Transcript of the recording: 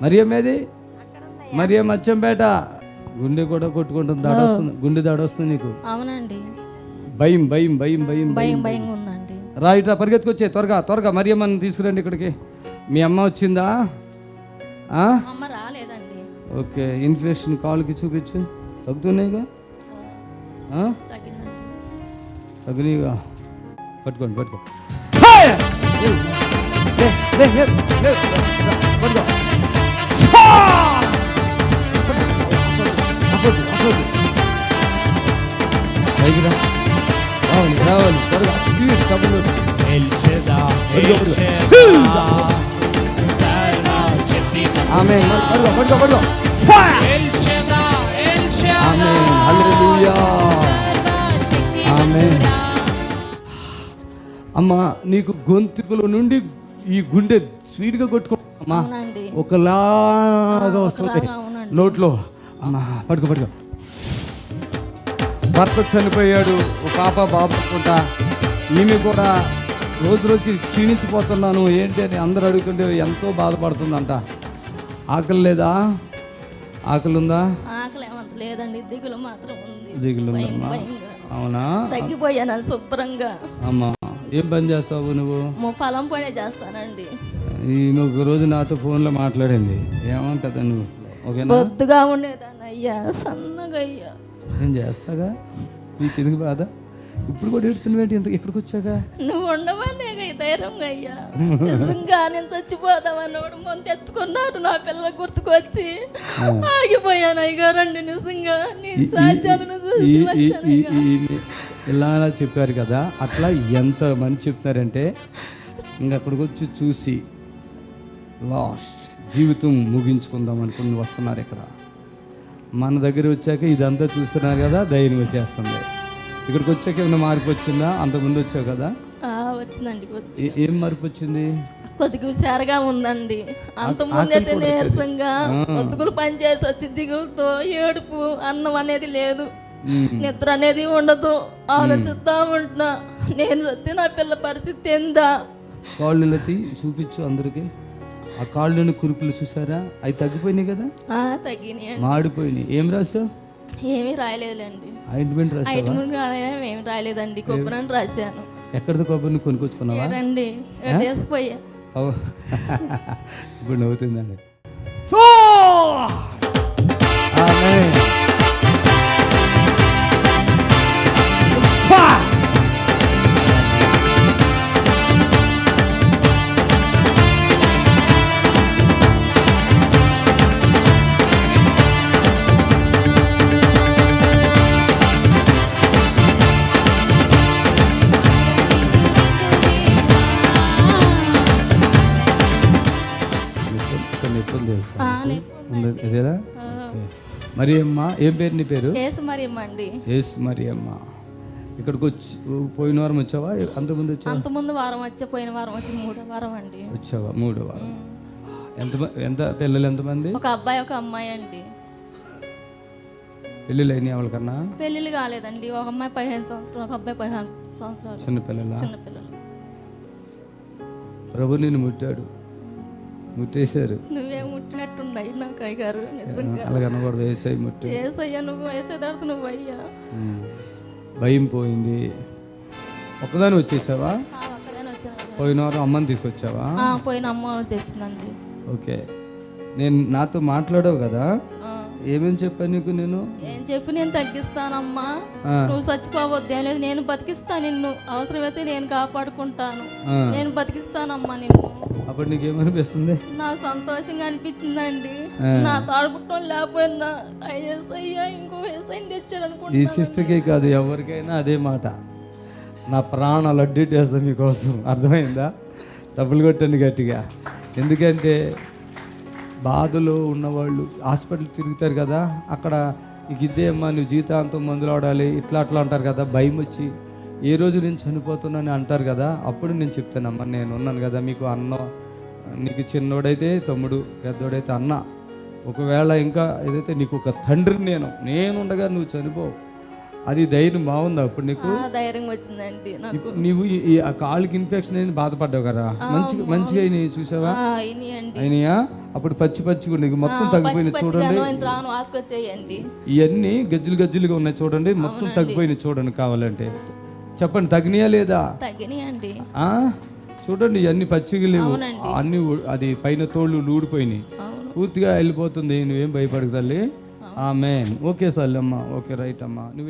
మరియమ్మేది మరియమ్మ అచ్చంపేట గుండె కూడా కొట్టుకుంటుంది దాడొస్తుంది గుండె దాడొస్తుంది నీకు అవునండి భయం భయం భయం భయం భయం భయం భయంగా ఉందండి రా ఇట్లా పరిగెత్తుకొచ్చే త్వరగా త్వరగా మరియమ్మని తీసుకురండి ఇక్కడికి మీ అమ్మ వచ్చిందా ఆ? అమ్మ రాలేదండి ఓకే ఇన్ఫెక్షన్ కాలుకి చూపించు తగ్గుతున్నాయిగా తగ్గినాయిగా పట్టుకోండి పట్టుకో పట్టుకో. ఆమెన్ హల్లెలూయా ఆమెన్ అమ్మా నీకు గొంతుకుల నుండి ఈ గుండె స్వీట్గా కొట్టుకుంటా ఒకలాగా వస్తుంది. నోట్లో అమ్మా పడుకో పడుకో భర్త చనిపోయాడు ఒక పాప బాబు అనుకుంటా ఈమె కూడా రోజు రోజుకి క్షీణించిపోతున్నాను ఏంటి అని అందరూ అడుగుతుంటే ఎంతో బాధపడుతుందంట. ఆకలి లేదా? ఆకలి ఉందా? లేదండి దిగులు మాత్రం ఉంది. దిగులు అవునా? తగ్గిపోయాను శుభ్రంగా. అమ్మా ఏం పని చేస్తావు నువ్వు? పొలం పనే చేస్తానండి. ఈమె ఒక రోజు నాతో ఫోన్లో మాట్లాడింది. ఏమంటదా నువ్వు? ఓకేనా? బొద్దుగా ఉండేదాన్ని అయ్యా సన్నగా అయ్యా నేను చేస్తాగా? నీకు ఎందుకు బాధ? ఇప్పుడు కూడా ఎడుతున్నావేంటి ఇంత ఇక్కడికి వచ్చాక నువ్వు ఇక ధైర్యంగా అయ్యా. నిజంగా నేను చచ్చిపోతామన్నవాడు మొన్న తెచ్చుకున్నారు నా పిల్ల గుర్తుకొచ్చి. ఆగిపోయాను అయ్యారండి నిజంగా. నీ సాధ్యాలను చూసి ఇలా చెప్పారు కదా అట్లా ఎంత మంది చెప్తున్నారంటే ఇంక అక్కడికి వచ్చి చూసి లాస్ట్ జీవితం ముగించుకుందాం అనుకుని వస్తున్నారు ఇక్కడ. మన దగ్గర వచ్చాక ఇదంతా చూస్తున్నారు కదా ధైర్యం వచ్చేస్తుంది ఇక్కడికి వచ్చాక ఏమైనా మార్పు వచ్చిందా? అంతకుముందు వచ్చావు కదా? ఆ, వచ్చిందండి. ఏ- మార్పు వచ్చింది? కొద్దిగా హుషారుగా ఉందండి. అంత ముందైతే నీరసంగా పొద్దుగులు పని చేసి వచ్చి దిగులతో ఏడుపు అన్నం అనేది లేదు. నిద్ర అనేది ఉండదు. ఆలోచిస్తా ఉంటున్నా. నేను వస్తే నా పిల్ల పరిస్థితి ఎందా కాళ్ళు చూపించు అందరికి. ఆ కాళ్ళని కురుపులు చూసారా? అవి తగ్గిపోయినాయి కదా? ఆ, తగ్గినాయండి. మాడిపోయినాయి. ఏం రాసావు? ఏమీ రాయలేదులేండి. ఆయింట్మెంట్ రాసావా? ఐటమ్ ఏమి రాయలేదండి. కొబ్బరిని రాశాను. ఎక్కడిది కొబ్బరిని కొనుక్కొచ్చుకున్నావా? రండి వేసిపోయా. ఇప్పుడు నవ్వుతుందండి. ఓకే. మరి అమ్మ ఏం పేరు నీ పేరు? ఏసు మరి అమ్మ ఇక్కడికి వచ్చి పోయిన వారం వచ్చావా? అంతకుముందు వచ్చావా? అంతకుముందు వారం వచ్చే పోయిన వారం వచ్చి మూడో వారం అండి. వచ్చావా? మూడు వారం. ఎంత ఎంత పిల్లలు ఎంతమంది? ఒక అబ్బాయి ఒక అమ్మాయి అండి. పెళ్ళిళ్ళు అయినాయి ఎవరికన్నా పెళ్ళిళ్ళు కాలేదండి. ఒక అమ్మాయి పదిహేను సంవత్సరాలు ఒక అబ్బాయి పదిహేను సంవత్సరాలు. చిన్న పిల్లల? చిన్నపిల్లలు ప్రభు నిన్ను ముట్టాడు. ముట్టేశారు. ముట్టినట్టున్నాయి నాకు అయ్యగారు నిజంగా. అలాగ అనకూడదు వేసాయి ముట్టు. వేసయ్యా నువ్వు వేసే తర్వాత నువ్వు అయ్యా. భయం పోయింది. ఒక్కదాని వచ్చేసావా? పోయిన వారం అమ్మని తీసుకొచ్చావా? పోయిన అమ్మ తెచ్చిందండి. ఓకే. నేను నాతో మాట్లాడావు కదా? ఏమేమి చెప్పాను నీకు నేను? ఏం చెప్పి నేను తగ్గిస్తానమ్మా. నువ్వు చచ్చిపోవద్దు ఏం లేదు నేను బతికిస్తా నిన్ను. అవసరమైతే నేను కాపాడుకుంటాను. నేను బతికిస్తానమ్మా నిన్ను. అప్పుడు నీకేమనిపిస్తుంది? నాకు సంతోషంగా అనిపించిందండి. నా తాడుపుట్టం లేకపోయినా ఐఎస్ అయ్యా ఇంకో ఎస్ఐ తెచ్చాడు ఈ సిస్టర్కే కాదు ఎవరికైనా అదే మాట. నా ప్రాణాలు అడ్డేటేస్తాను మీకోసం. అర్థమైందా? డబ్బులు కొట్టండి గట్టిగా. ఎందుకంటే బాధలో ఉన్నవాళ్ళు హాస్పిటల్ తిరుగుతారు కదా అక్కడ నీకు ఇదే అమ్మా నువ్వు జీతాంతం మందులు ఆడాలి ఇట్లా అట్లా అంటారు కదా భయం వచ్చి ఏ రోజు నేను చనిపోతున్నాను అంటారు కదా అప్పుడు నేను చెప్తానమ్మా నేను ఉన్నాను కదా మీకు అన్న నీకు చిన్నోడైతే తమ్ముడు పెద్దోడైతే అన్న. ఒకవేళ ఇంకా ఏదైతే నీకు ఒక తండ్రి నేను నేను ఉండగా నువ్వు చనిపోవు అది ధైర్యం బాగుందా అప్పుడు నీకు? ధైర్యం వచ్చిందండి నాకు. నీవు ఈ- ఆ కాళ్ళకి ఇన్ఫెక్షన్ అయింది బాధపడ్డావు కదా? మంచిగా మంచిగా అయినాయి చూసావా? అయినాయా? అప్పుడు పచ్చి పచ్చిగా నీకు మొత్తం తగ్గిపోయినాయి చూడండి. ఇవన్నీ గజ్జలు గజ్జలుగా ఉన్నాయి చూడండి మొత్తం తగ్గిపోయినాయి చూడండి కావాలంటే. చెప్పండి తగ్గినాయా లేదా? తగ్గినాయండి? చూడండి ఇవన్నీ పచ్చిగా లేవు. అన్ని అది పైన తోళ్ళు ఊడిపోయినాయి. పూర్తిగా వెళ్ళిపోతుంది నువ్వేం భయపడకు తల్లి. ఆమె ఓకే తల్లి అమ్మా ఓకే రైట్ అమ్మా. నువ్వు